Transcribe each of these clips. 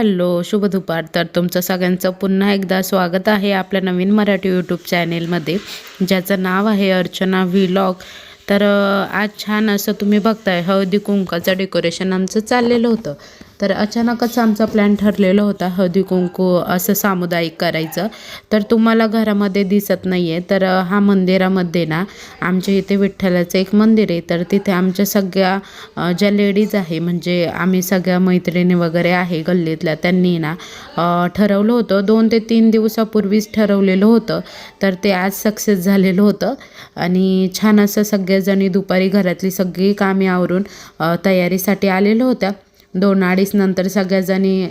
Hello शुभ दुपार. तर तुमचं सगळ्यांचं पुन्हा एकदा स्वागत आहे आपल्या नवीन मराठी यूट्यूब चॅनेलमध्ये ज्याचं नाव आहे अर्चना व्हिलॉग तर आज छान असं तुम्ही बघताय हळदी कुंकाचं डेकोरेशन आमचं चाललेलं होतं. तर अचानकच आमचा प्लॅन ठरलेला होता हळदी कुंकू असं सामुदायिक करायचं. तर तुम्हाला घरामध्ये दिसत नाही आहे तर हा मंदिरामध्ये ना आमच्या इथे विठ्ठलाचं एक मंदिर आहे. तर तिथे आमच्या सगळ्या ज्या लेडीज आहे म्हणजे आम्ही सगळ्या मैत्रिणी वगैरे आहे गल्लीतल्या त्यांनी ना ठरवलं होतं. दोन ते तीन दिवसापूर्वीच ठरवलेलं होतं. तर ते आज सक्सेस झालेलं होतं. आणि छान असं सगळ्याजणी दुपारी घरातली सगळी कामे आवरून तयारीसाठी आलेलं होत्या. दोन अडीच नंतर सगळ्याजणी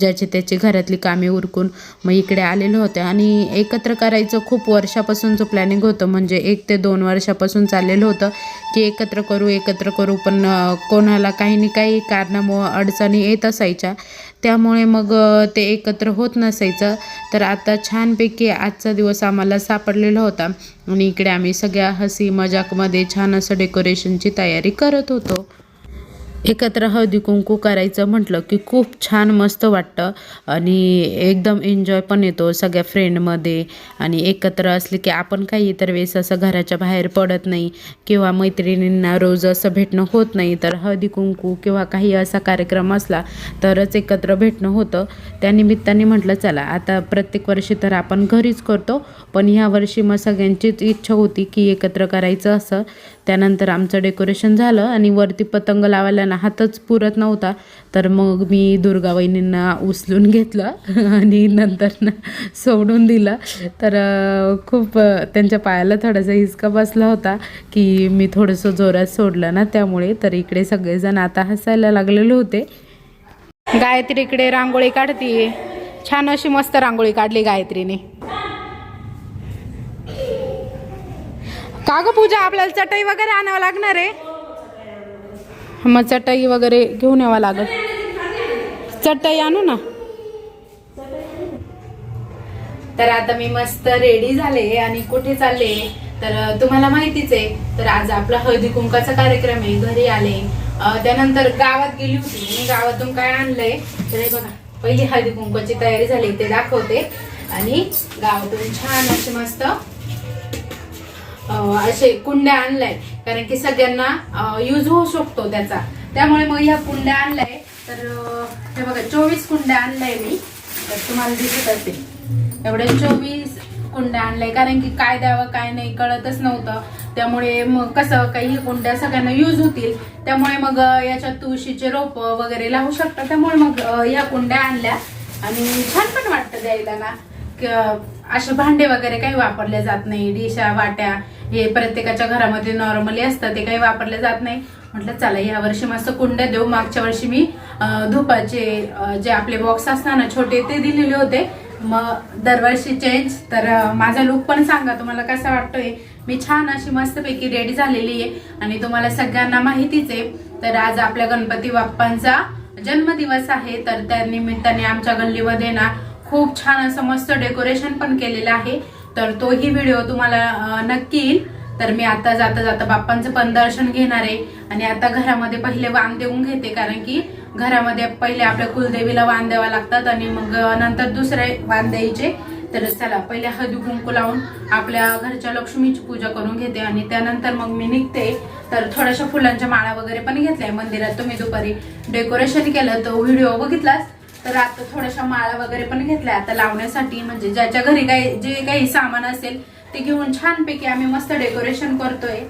ज्याची त्याची घरातली कामे उरकून मग इकडे आलेलो होते. आणि एकत्र करायचं खूप वर्षापासूनचं प्लॅनिंग होतं. म्हणजे एक ते दोन वर्षापासून चाललेलं होतं की एकत्र करू एकत्र करू. पण कोणाला काही ना काही कारणामुळं अडचणी येत असायच्या. त्यामुळे मग ते एकत्र होत नसायचं. तर आता छानपैकी आजचा दिवस आम्हाला सापडलेला होता. आणि इकडे आम्ही सगळ्या हसी मजाकमध्ये छान असं डेकोरेशनची तयारी करत होतो. एकत्र हळदी कुंकू करायचं म्हटलं की खूप छान मस्त वाटतं. आणि एकदम एन्जॉय पण येतो सगळ्या फ्रेंडमध्ये आणि एकत्र असले की आपण काही इतर वेळेस असं घराच्या बाहेर पडत नाही किंवा मैत्रिणींना रोज असं भेटणं होत नाही तर हळदी कुंकू किंवा काही असा कार्यक्रम असला तरच एकत्र भेटणं होतं. त्यानिमित्ताने म्हटलं चला आता प्रत्येक वर्षी तर आपण घरीच करतो पण ह्या वर्षी मग सगळ्यांचीच इच्छा होती की एकत्र करायचं असं. त्यानंतर आमचं डेकोरेशन झालं आणि वरती पतंग लावायला ना हातच पुरत नव्हता. तर मग मी दुर्गा वहिनींना उचलून घेतलं आणि नंतर ना सोडून दिलं. तर खूप त्यांच्या पायाला थोडासा हिसका बसला होता की मी थोडंसं जोरात सोडलं ना त्यामुळे. तर इकडे सगळेजण आता हसायला लागलेले होते. गायत्री इकडे रांगोळी काढते. छान अशी मस्त रांगोळी काढली गायत्रीने. का ग पूजा आपल्याला चटई वगैरे आणावं लागणार आहे? मग चटई वगैरे घेऊन यावं लागत चटई आणू ना. तर आता मी मस्त रेडी झाले आणि कुठे चालले? तर तुम्हाला माहितीच आहे तर आज आपला हळदी कुंकाचा कार्यक्रम आहे घरी आले. त्यानंतर गावात गेली होती. मी गावातून काय आणलंय? तर हे बघा पहिली हळदी कुंकाची तयारी झाली ते दाखवते. आणि गावातून छान असे मस्त असे कुंड्या आणलाय कारण की सगळ्यांना यूज होऊ शकतो त्याचा. त्यामुळे मग ह्या कुंड्या आणलाय तर हे बघा चोवीस कुंड्या आणलाय मी. तर तुम्हाला दिसत असेल. एवढ्या चोवीस कुंड्या आणलाय कारण की काय द्यावं काय नाही कळतच नव्हतं. त्यामुळे मग कसं काही कुंड्या सगळ्यांना यूज होतील. त्यामुळे मग याच्यात तुळशीचे रोप वगैरे लावू शकतात त्यामुळे मग या ह्या कुंड्या आणल्या. आणि छान पण वाटतं द्यायला ना. असे भांडे वगैरे काही वापरले जात नाही. डिशा वाट्या हे प्रत्येकाच्या घरामध्ये नॉर्मली असतं ते काही वापरले जात नाही. म्हटलं चला या वर्षी मस्त कुंड्या देऊ. मागच्या वर्षी मी धुपाचे जे आपले बॉक्स असतात ना छोटे ते दिलेले होते. मग दरवर्षी चेंज तर माझा लुक पण सांगा तुम्हाला कसा वाटतोय? मी छान अशी मस्तपैकी रेडी झालेली आहे आणि तुम्हाला सगळ्यांना माहितीच आहे. तर आज आपल्या गणपती बाप्पांचा जन्मदिवस आहे. तर त्या निमित्ताने आमच्या गल्लीमध्ये ना खूप छान असं मस्त डेकोरेशन पण केलेलं आहे. तर तोही व्हिडिओ तुम्हाला नक्की येईल. तर मी आता जाता जाता बाप्पांचं पण दर्शन घेणार आहे. आणि आता घरामध्ये पहिले वाण देऊन घेते कारण की घरामध्ये पहिले आपल्या कुलदेवीला वाण द्यावा लागतात आणि मग नंतर दुसरे वाण द्यायचे. तर चला पहिले हळदी कुंकू लावून आपल्या घरच्या लक्ष्मीची पूजा करून घेते आणि त्यानंतर मग मी निघते. तर थोड्याशा फुलांच्या माळा वगैरे पण घेतल्या मंदिरात. तुम्ही दुपारी डेकोरेशन केलं तो व्हिडिओ बघितलास? तर आता थोड्याशा माळा वगैरे पण घेतल्या. आता लावण्यासाठी म्हणजे ज्याच्या घरी काही जे काही सामान असेल ते घेऊन छानपैकी आम्ही मस्त डेकोरेशन करतोय.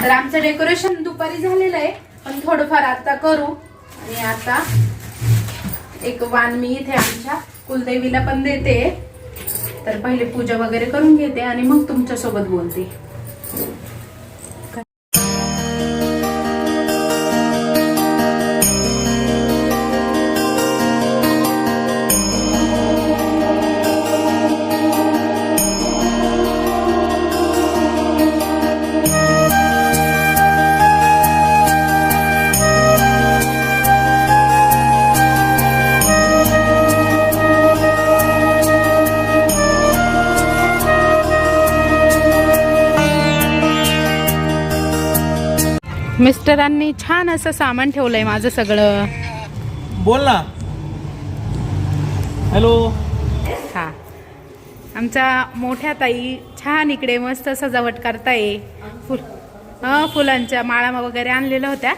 तर आमचं डेकोरेशन दुपारी झालेलं आहे पण थोडंफार आता करू. आणि आता एक वाण मी इथे आमच्या कुलदेवीला पण देते. तर पहिले पूजा वगैरे करून घेते आणि मग तुमच्यासोबत बोलते. मिस्टरांनी छान असं सामान ठेवलंय माझं सगळं. बोल ना. हॅलो हा. आमच्या मोठ्या ताई छान इकडे मस्त सजावट करताय. फुल हा फुलांच्या माळा वगैरे आणलेल्या होत्या.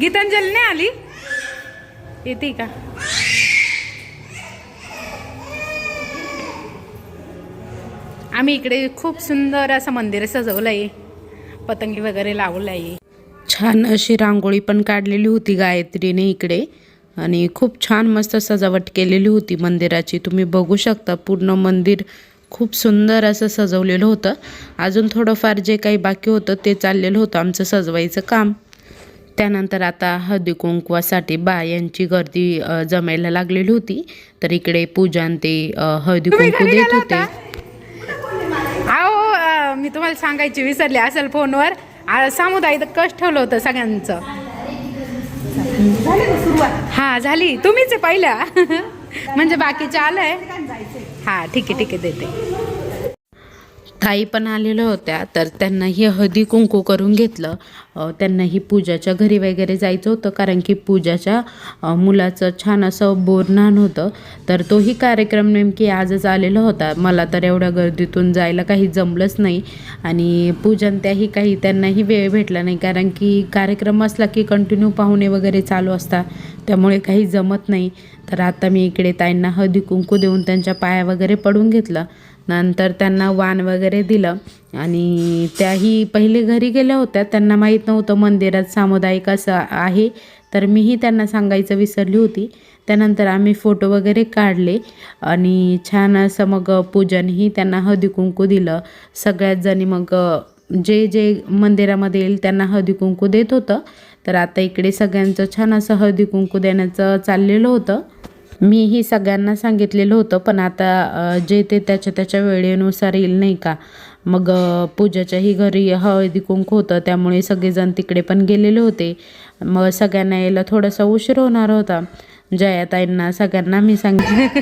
गीतांजली नाही आली? येते का? आम्ही इकडे खूप सुंदर असं मंदिर सजवलं आहे पतंगी वगैरे लावलं आहे छान अशी रांगोळी पण काढलेली होती गायत्रीने इकडे. आणि खूप छान मस्त सजावट केलेली होती मंदिराची. तुम्ही बघू शकता पूर्ण मंदिर खूप सुंदर असं सजवलेलं होतं. अजून थोडंफार जे काही बाकी होतं ते चाललेलं होतं आमचं सजवायचं काम. त्यानंतर आता हळदी कुंकवासाठी बायांची गर्दी जमायला लागलेली होती. तर इकडे पूजन ते हळदी कुंकू देत होते. मी तुम्हाला सांगायची विसरले असेल फोनवर. सामुदायिक कष्ट ठेवलं होतं सगळ्यांचं. हा झाली. तुम्हीच पहिल्या. म्हणजे बाकीचे आलंय. हा ठीक आहे ठीक आहे देते. ताई पण आलेल्या होत्या तर त्यांनाही हळदी कुंकू करून घेतलं. त्यांनाही पूजाच्या घरी वगैरे जायचं होतं कारण की पूजाच्या मुलाचं छान असं बोरणान होतं. तर तोही कार्यक्रम नेमकी आजच आलेला होता. मला तर एवढ्या गर्दीतून जायला काही जमलंच नाही. आणि पूजन त्याही काही त्यांनाही वेळ भेटला नाही कारण की कार्यक्रम असला की कंटिन्यू पाहुणे वगैरे चालू असतात. त्यामुळे काही जमत नाही. तर आता मी इकडे ताईंना हळदी कुंकू देऊन त्यांच्या पाया वगैरे पडून घेतलं. नंतर त्यांना वाण वगैरे दिलं. आणि त्याही पहिले घरी गेल्या होत्या. त्यांना माहीत नव्हतं मंदिरात सामुदायिक असं आहे. तर मीही त्यांना सांगायचं विसरली होती. त्यानंतर आम्ही फोटो वगैरे काढले. आणि छान असं मग पूजनही त्यांना हळदी कुंकू दिलं. सगळ्यात जणी मग जे जे मंदिरामध्ये येईल त्यांना हळदी कुंकू देत होतं. तर आता इकडे सगळ्यांचं छान असं हळदी कुंकू देण्याचं चाललेलं होतं. मीही सगळ्यांना सांगितलेलं होतं पण आता जे ते त्याच्या त्याच्या वेळेनुसार येईल नाही का? मग पूजाच्याही घरी हळदी कुंकू होतं त्यामुळे सगळेजण तिकडे पण गेलेले होते. मग सगळ्यांना यायला थोडासा उशीर होणार होता. जयाताईंना सगळ्यांना मी सांगितलं.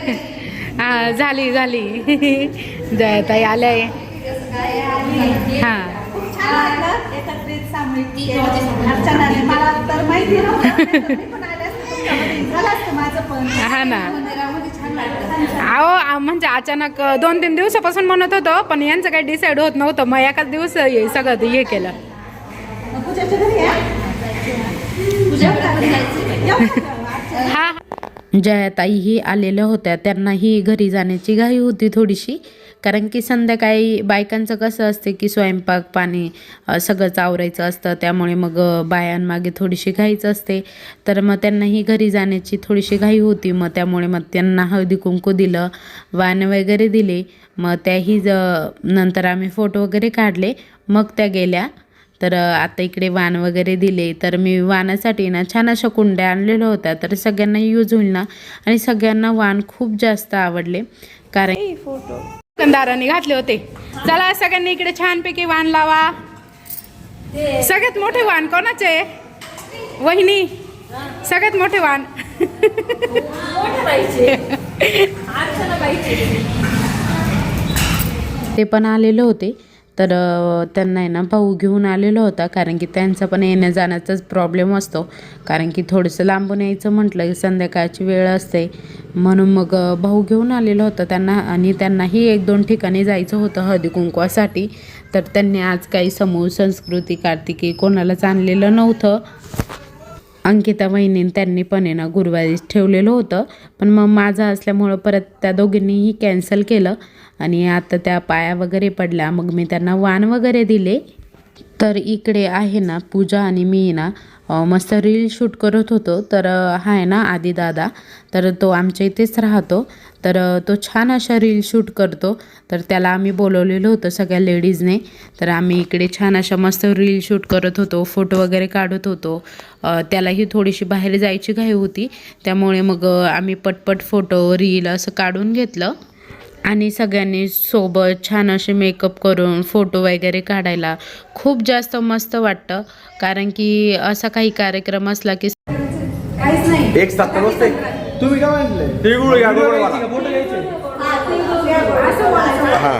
हा झाली झाली. जयाताई आल्या हां. हा ना. अहो म्हणजे अचानक दोन तीन दिवसापासून म्हणत होतो पण यांचं काही डिसाईड होत नव्हतं. मग एकाच दिवस हे सगळं हे केलं. येऊ का? हा आलेल्या होत्या. त्यांनाही घरी जाण्याची घाई होती थोडीशी. कारण की संध्याकाळी बायकांचं कसं असते की स्वयंपाक पाणी सगळं सगळंच आवरायचं असतं. त्यामुळे मग बायांमागे थोडीशी घाईच असते. तर मग त्यांनाही घरी जाण्याची थोडीशी घाई होती. मग त्यामुळे मग त्यांना हळदी कुंकू दिलं वाण वगैरे दिले. मग त्याही ज नंतर आम्ही फोटो वगैरे काढले. मग त्या गेल्या. तर आता इकडे वाण वगैरे दिले. तर मी वाणासाठी ना छान अशा कुंड्या आणलेल्या होत्या. तर सगळ्यांना यूज होईल ना. आणि सगळ्यांना वाण खूप जास्त आवडले. कारण फोटो. दुकानदारांनी घातले होते. चला सगळ्यांनी इकडे छानपैकी वाण लावा. सगळ्यात मोठे वाण कोणाचे? वहिनी. सगळ्यात मोठे वाण. ते पण आलेले होते. तर त्यांना आहे ना भाऊ घेऊन आलेला होता. कारण की त्यांचा पण येण्या जाण्याचाच प्रॉब्लेम असतो. कारण की थोडंसं लांबून यायचं म्हटलं की संध्याकाळची वेळ असते. म्हणून मग भाऊ घेऊन आलेला होता त्यांना. आणि त्यांनाही एक दोन ठिकाणी जायचं होतं हळदी कुंकवासाठी. तर त्यांनी आज काही समूह संस्कृती कार्तिकी कोणालाच आणलेलं नव्हतं. अंकिता वहिनीने त्यांनी पण आहे ना गुरुवारीच ठेवलेलं होतं. पण मग माझं असल्यामुळं परत त्या दोघींनीही कॅन्सल केलं आणि आता त्या पाया वगैरे पडल्या. मग मी त्यांना वाण वगैरे दिले. तर इकडे आहे ना पूजा आणि मी ना मस्त रील शूट करत होतो. तर हा आहे ना आदी दादा तर तो आमच्या इथेच राहतो. तर तो छान अशा रील शूट करतो. तर त्याला आम्ही बोलवलेलं होतं सगळ्या लेडीजने. तर आम्ही इकडे छान अशा मस्त रील शूट करत होतो फोटो वगैरे काढत होतो. त्यालाही थोडीशी बाहेर जायची घाई होती. त्यामुळे मग आम्ही पटपट फोटो रील असं काढून घेतलं. आणि सगळ्यांनी सोबत छान असे मेकअप करून फोटो वगैरे काढायला खूप जास्त मस्त वाटतं. कारण की असा काही कार्यक्रम असला की काहीच नाही. एक तुम्ही काय म्हणले? तिळगुळ घ्या? फोटो घ्यायचे. हा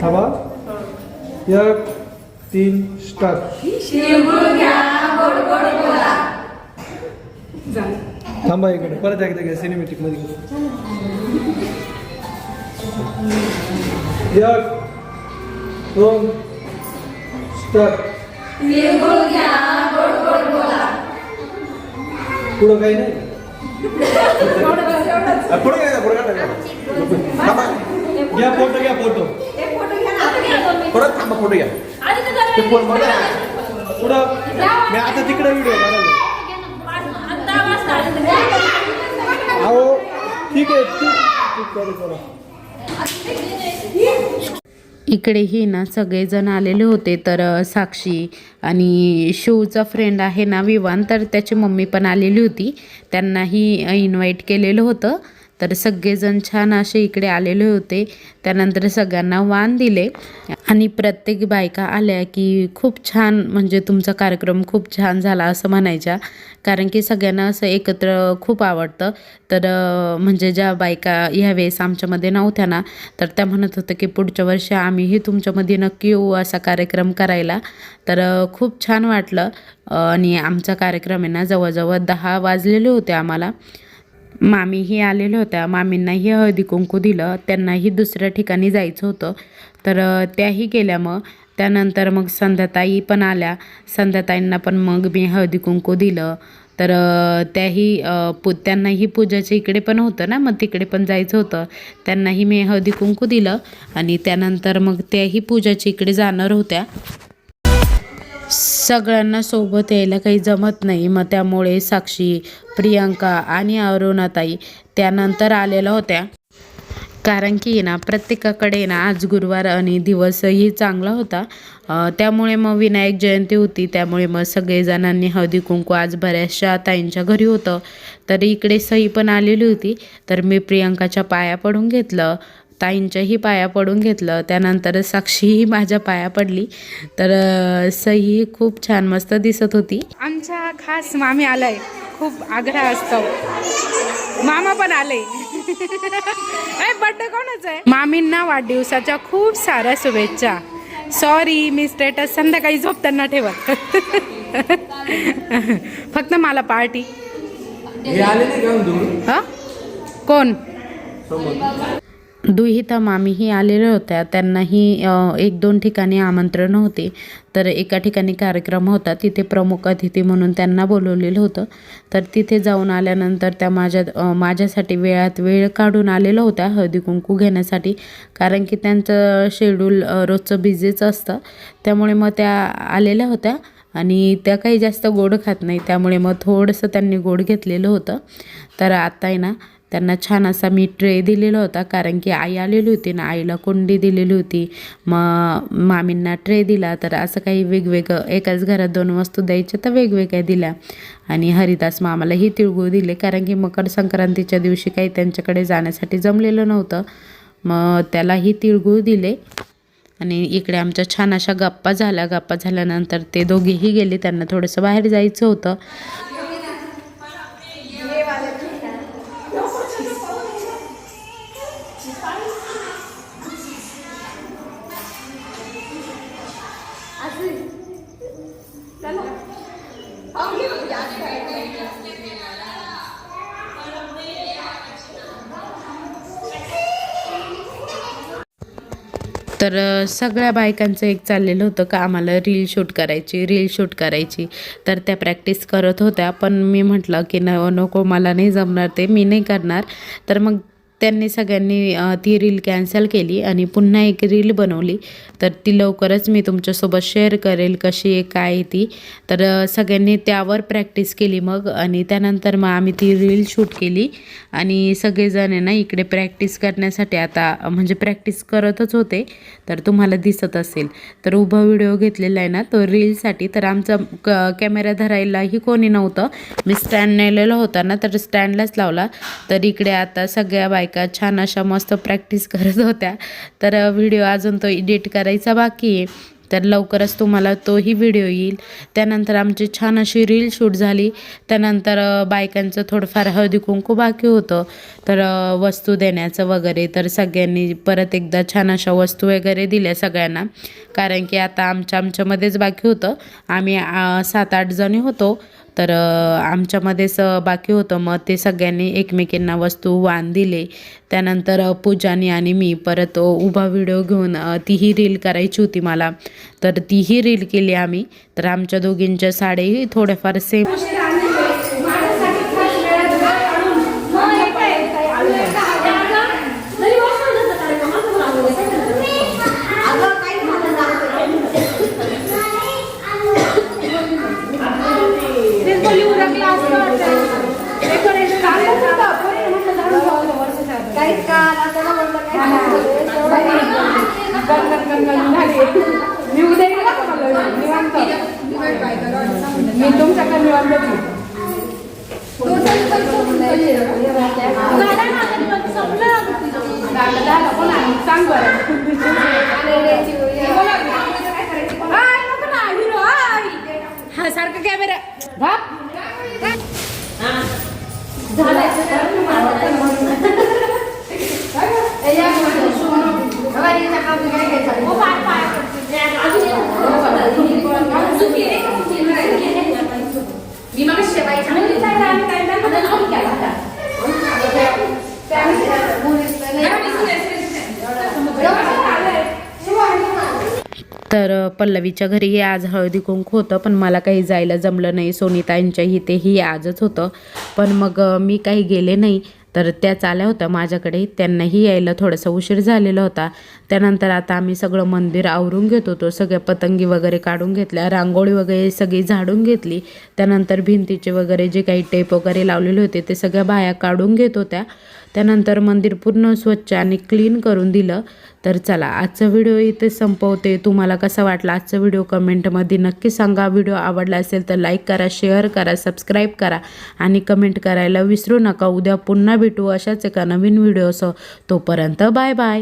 थांबा. एक तीन स्टार्ट थांबा इकडे परत एकदा घ्या सिनेमॅटिकमध्ये. एक दोन स्टार्ट पुढं काही नाही? पुढं काय पुढं काय थांबा. घ्या फोटो घ्या फोटो. घ्या. परत थांबा फोटो घ्या. ते फोन बघा. पुढं. मी आता तिकडे व्हिडिओ अहो ठीक आहे. ठीक ठीक करू करा. इकडेही ना सगळेजण आलेले होते. तर साक्षी आणि शिवचा फ्रेंड आहे ना विवान तर त्याची मम्मी पण आलेली होती. त्यांनाही इन्व्हाइट केलेलं होतं. तर सगळेजण छान असे इकडे आलेले होते. त्यानंतर सगळ्यांना वाण दिले. आणि प्रत्येक बायका आल्या की खूप छान म्हणजे तुमचा कार्यक्रम खूप छान झाला असं म्हणायच्या. कारण की सगळ्यांना असं एकत्र खूप आवडतं. तर म्हणजे ज्या बायका ह्यावेळेस आमच्यामध्ये नव्हत्या ना तर त्या म्हणत होतं की पुढच्या वर्षी आम्हीही तुमच्यामध्ये नक्की येऊ असा कार्यक्रम करायला. तर खूप छान वाटलं. आणि आमचा कार्यक्रम आहे ना जवळजवळ दहा वाजलेले होते आम्हाला. मामीही आलेल्या होत्या. मामींनाही हळदी कुंकू दिलं. त्यांनाही दुसऱ्या ठिकाणी जायचं होतं. तर त्याही गेल्या मग. त्यानंतर मग संध्याताई पण आल्या. संध्याताईंना पण मग मी हळदी कुंकू दिलं. तर त्याही पू त्यांनाही पूजाच्या इकडे पण होतं ना? मग तिकडे पण जायचं होतं. त्यांनाही मी हळदी कुंकू दिलं. आणि त्यानंतर मग त्याही पूजाच्या इकडे जाणार होत्या. सगळ्यांना सोबत यायला काही जमत नाही. मग त्यामुळे साक्षी प्रियांका आणि अरुणाताई त्यानंतर आलेल्या होत्या. कारण की ना प्रत्येकाकडे ना आज गुरुवार आणि दिवसही चांगला होता. त्यामुळे मग विनायक जयंती होती. त्यामुळे मग सगळेजणांनी हळदी कुंकू आज बऱ्याचशा ताईंच्या घरी होतं. तर इकडे सई पण आलेली होती. तर मी प्रियांकाच्या पाया पडून घेतलं. ताईंच्याही पाया पडून घेतलं. त्यानंतर साक्षीही माझ्या पाया पडली. तर सई खूप छान मस्त दिसत होती. आमचा खास मामी आलाय. खूप आग्रह असतो. मामा पण आले. बड्डे कोणाचा आहे? मामींना वाढदिवसाच्या खूप साऱ्या शुभेच्छा. सॉरी मी स्टेटस संध्याकाळी झोपताना ठेवत. फक्त मला पार्टी हा कोण? दुहिता मामीही आलेल्या होत्या. त्यांनाही एक दोन ठिकाणी आमंत्रण होते. तर एका ठिकाणी कार्यक्रम होता. तिथे प्रमुख अतिथी म्हणून त्यांना बोलवलेलं होतं. तर तिथे जाऊन आल्यानंतर त्या माझ्या माझ्यासाठी वेळात वेळ काढून आलेल्या होत्या हळदी कुंकू घेण्यासाठी. कारण की त्यांचं शेड्यूल रोजचं बिझीच असतं. त्यामुळे मग त्या आलेल्या होत्या. आणि त्या काही जास्त गोड खात नाही. त्यामुळे मग थोडंसं त्यांनी गोड घेतलेलं होतं. तर आता आहे ना त्यांना छान असा मी ट्रे दिलेला होता कारण की आई आलेली होती ना आईला कोंडी दिलेली होती. मग मामींना ट्रे दिला तर असं काही वेगवेगळं एकाच घरात दोन वस्तू द्यायच्या तर वेगवेगळ्या दिल्या. आणि हरिदास मामालाही तिळगुळ दिले कारण की मकर संक्रांतीच्या दिवशी काही त्यांच्याकडे जाण्यासाठी जमलेलं नव्हतं. मग त्यालाही तिळगुळ दिले. आणि इकडे आमच्या छान अशा गप्पा झाल्या. गप्पा झाल्यानंतर ते दोघेही गेले त्यांना थोडंसं बाहेर जायचं होतं. तर सगळ्या बायकांचं एक चाललेलं होतं का आम्हाला रील शूट करायची रील शूट करायची. तर त्या प्रॅक्टिस करत होत्या पण मी म्हटलं की न नको मला नाही जमणार ते मी नाही करणार. तर मग त्यांनी सगळ्यांनी ती रील कॅन्सल केली आणि पुन्हा एक रील बनवली. तर ती लवकरच मी तुमच्यासोबत शेअर करेल कशी आहे काय आहे ती. तर सगळ्यांनी त्यावर प्रॅक्टिस केली मग आणि त्यानंतर मग आम्ही ती रील शूट केली आणि सगळेजण आहे ना इकडे प्रॅक्टिस करण्यासाठी आता म्हणजे प्रॅक्टिस करतच होते तर तुम्हाला दिसत असेल. तर उभा व्हिडिओ घेतलेला आहे ना तो रीलसाठी तर आमचा क कॅमेरा धरायलाही कोणी नव्हतं. मी स्टँड नेलेला होता ना तर स्टँडलाच लावला. तर इकडे आता सगळ्या बायका छान अशा मस्त प्रॅक्टिस करत होत्या. तर व्हिडिओ अजून तो एडिट करायचा बाकी आहे. तर लवकरच तुम्हाला तोही व्हिडिओ येईल. त्यानंतर आमची छान अशी रील शूट झाली. त्यानंतर बायकांचं थोडंफार हळदी कुंकू बाकी होतं. तर वस्तू देण्याचं वगैरे. तर सगळ्यांनी परत एकदा छान अशा वस्तू वगैरे दिल्या सगळ्यांना. कारण की आता आमच्या आमच्यामध्येच बाकी होतं. आम्ही सात आठ जणी होतो. तर आमच्यामध्येच बाकी होतं. मग ते सगळ्यांनी एकमेकींना वस्तू वाण दिले. त्यानंतर पूजानी आणि मी परत उभा व्हिडिओ घेऊन तीही रील करायची होती मला. तर तीही रील केली आम्ही. तर आमच्या दोघींच्या साडीही थोड्याफार सेम मी उद्या येईल का तुम्हाला? निवांत. मी तुमच्याकडे निवांत सांग बरं. हा, सारखं कॅमेरा भाप. तर पल्लवीच्या घरीही आज हळदी कुंकू होतं पण मला काही जायला जमलं नाही. सोनिताईंच्या इथेही आजच होतं. पण मग मी काही गेले नाही. तर त्याच आल्या होत्या माझ्याकडे. त्यांनाही यायला थोडासा उशीर झालेला होता. त्यानंतर आता आम्ही सगळं मंदिर आवरून घेत होतो. सगळ्या पतंगी वगैरे काढून घेतल्या. रांगोळी वगैरे सगळी झाडून घेतली. त्यानंतर भिंतीचे वगैरे जे काही टेप वगैरे लावलेले होते ते सगळ्या बाया काढून घेत होत्या. त्यानंतर मंदिर पूर्ण स्वच्छ आणि क्लीन करून दिलं. तर चला आजचा व्हिडिओ इथे संपवते. तुम्हाला कसा वाटला आजचा व्हिडिओ कमेंटमध्ये नक्की सांगा. व्हिडिओ आवडला असेल तर लाईक करा शेअर करा सबस्क्राईब करा आणि कमेंट करायला विसरू नका. उद्या पुन्हा भेटू अशाच एका नवीन व्हिडिओसह तोपर्यंत बाय बाय